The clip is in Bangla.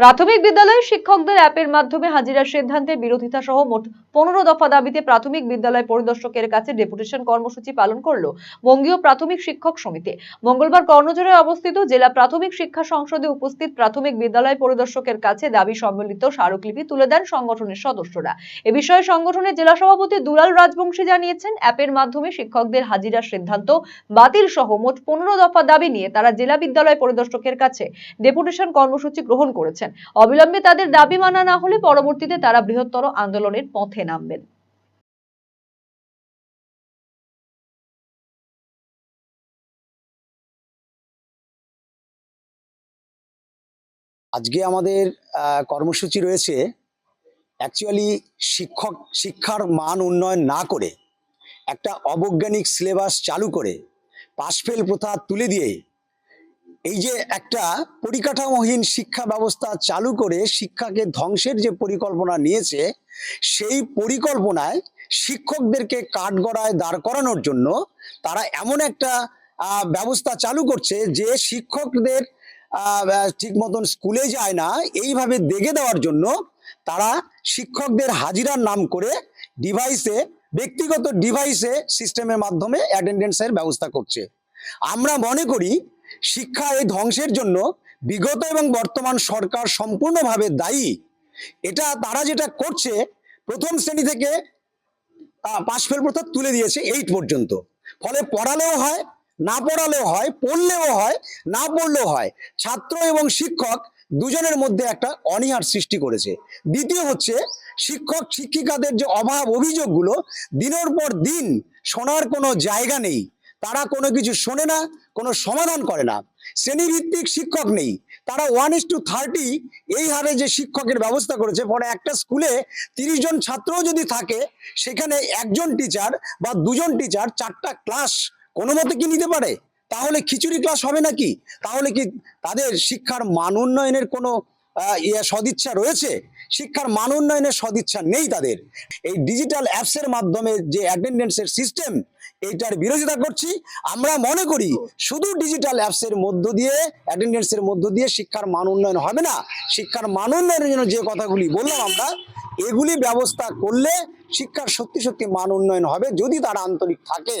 প্রাথমিক বিদ্যালয়ের শিক্ষকদের অ্যাপের মাধ্যমে হাজিরার সিদ্ধান্তের বিরোধিতা সহ মোট পনেরো দফা দাবিতে প্রাথমিক বিদ্যালয় পরিদর্শকের কাছে ডেপুটেশন কর্মসূচি পালন করল বঙ্গীয় প্রাথমিক শিক্ষক সমিতি। মঙ্গলবার কর্ণজোরে অবস্থিত জেলা প্রাথমিক শিক্ষা সংসদে উপস্থিত প্রাথমিক বিদ্যালয় পরিদর্শকের কাছে দাবি সম্মিলিত স্মারকলিপি তুলে দেন সংগঠনের সদস্যরা। এ বিষয়ে সংগঠনের জেলা সভাপতি দুলাল রাজবংশী জানিয়েছেন, অ্যাপের মাধ্যমে শিক্ষকদের হাজিরার সিদ্ধান্ত বাতিল সহ মোট পনেরো দফা দাবি নিয়ে তারা জেলা বিদ্যালয় পরিদর্শকের কাছে ডেপুটেশন কর্মসূচি গ্রহণ করেছেন অবিলম্বে তাদের দাবি মানা না হলে পরবর্তীতে তারা বৃহত্তর আন্দোলনের পথে নামবেন। আজকে আমাদের কর্মসূচি রয়েছে অ্যাকচুয়ালি শিক্ষক, শিক্ষার মান উন্নয়ন না করে একটা অবৈজ্ঞানিক সিলেবাস চালু করে পাশফেল প্রথা তুলে দিয়ে এই যে একটা পরিকাঠামোহীন শিক্ষা ব্যবস্থা চালু করে শিক্ষাকে ধ্বংসের যে পরিকল্পনা নিয়েছে, সেই পরিকল্পনায় শিক্ষকদেরকে কাঠগড়ায় দাঁড় করানোর জন্য তারা এমন একটা ব্যবস্থা চালু করছে যে শিক্ষকদের ঠিক মতন স্কুলে যায় না, এইভাবে দেখে দেওয়ার জন্য তারা শিক্ষকদের হাজিরার নাম করে ডিভাইসে, ব্যক্তিগত ডিভাইসে সিস্টেমের মাধ্যমে অ্যাটেন্ডেন্সের ব্যবস্থা করছে। আমরা মনে করি শিক্ষা এই ধ্বংসের জন্য বিগত এবং বর্তমান সরকার সম্পূর্ণভাবে দায়ী। এটা তারা যেটা করছে, প্রথম শ্রেণি থেকে পাশ ফেল প্রথা তুলে দিয়েছে এইট পর্যন্ত। ফলে পড়ালেও হয়, না পড়ালেও হয়, পড়লেও হয়, না পড়লেও হয়। ছাত্র এবং শিক্ষক দুজনের মধ্যে একটা অনীহার সৃষ্টি করেছে। দ্বিতীয় হচ্ছে, শিক্ষক শিক্ষিকাদের যে অভাব অভিযোগগুলো, দিনের পর দিন শোনার কোনো জায়গা নেই। তারা কোনো কিছু শোনে না, কোনো সমাধান করে না। শ্রেণীভিত্তিক শিক্ষক নেই। তারা ওয়ান ইস টু থার্টি এই হারে যে শিক্ষকের ব্যবস্থা করেছে পরে একটা স্কুলে তিরিশ জন ছাত্রও যদি থাকে, সেখানে একজন টিচার বা দুজন টিচার চারটা ক্লাস কোনো মতে কি নিতে পারে? তাহলে খিচুড়ি ক্লাস হবে নাকি? তাহলে কি তাদের শিক্ষার মান উন্নয়নের কোনো ইয়ে সদিচ্ছা রয়েছে? শিক্ষার মান উন্নয়নের সদিচ্ছা নেই তাদের। এই ডিজিটাল অ্যাপসের মাধ্যমে যে অ্যাটেন্ডেন্সের সিস্টেম এইটার বিরোধিতা করছি। আমরা মনে করি শুধু ডিজিটাল অ্যাপসের মধ্য দিয়ে অ্যাটেন্ডেন্সের মধ্য দিয়ে শিক্ষার মান উন্নয়ন হবে না। শিক্ষার মান উন্নয়নের জন্য যে কথাগুলি বললাম আমরা, এগুলি ব্যবস্থা করলে শিক্ষার সত্যি সত্যি মান উন্নয়ন হবে যদি তারা আন্তরিক থাকে।